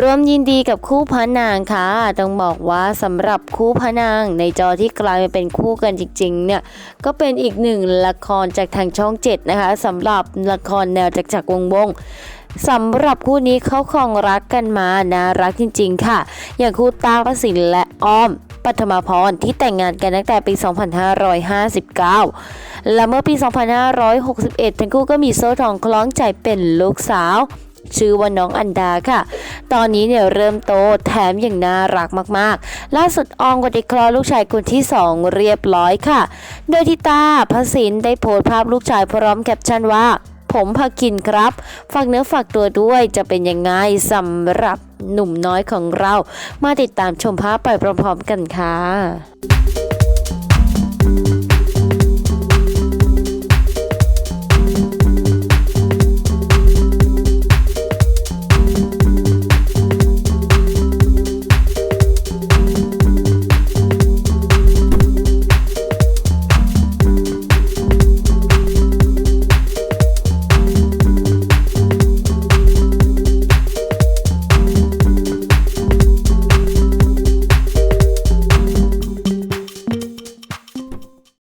ร่วมยินดีกับคู่พระนางค่ะ ต้องบอกว่าสำหรับคู่พระนางในจอที่กลายมาเป็นคู่กันจริงๆเนี่ยก็เป็นอีกหนึ่งละครจากทางช่องเจ็ดนะคะสำหรับละครแนวจากจากวงวงสำหรับคู่นี้เขาคองรักกันมาน่ารักจริง ๆ ค่ะ อย่างคู่ตาประสินและอ้อมปัทมาพรที่แต่งงานกันตั้งแต่ปี 2559 และเมื่อปี 2561 ทั้งคู่ก็มีโซ่ทองคล้องใจเป็นลูกสาว ชื่อว่าน้องอันดาค่ะ ตอนนี้เนี่ยเริ่มโตแถมอย่างน่ารักมากๆ ล่าสุดอองก็ได้คลอดลูกชายคนที่ 2 เรียบร้อยค่ะ โดยที่ตาพระสินได้โพสต์ภาพลูกชายพร้อมแคปชั่นว่า ผมพากินครับ ฝากเนื้อฝากตัวด้วยจะเป็นยังไงสำหรับหนุ่มน้อยของเรา มาติดตามชมภาพไปพร้อมๆกันค่ะ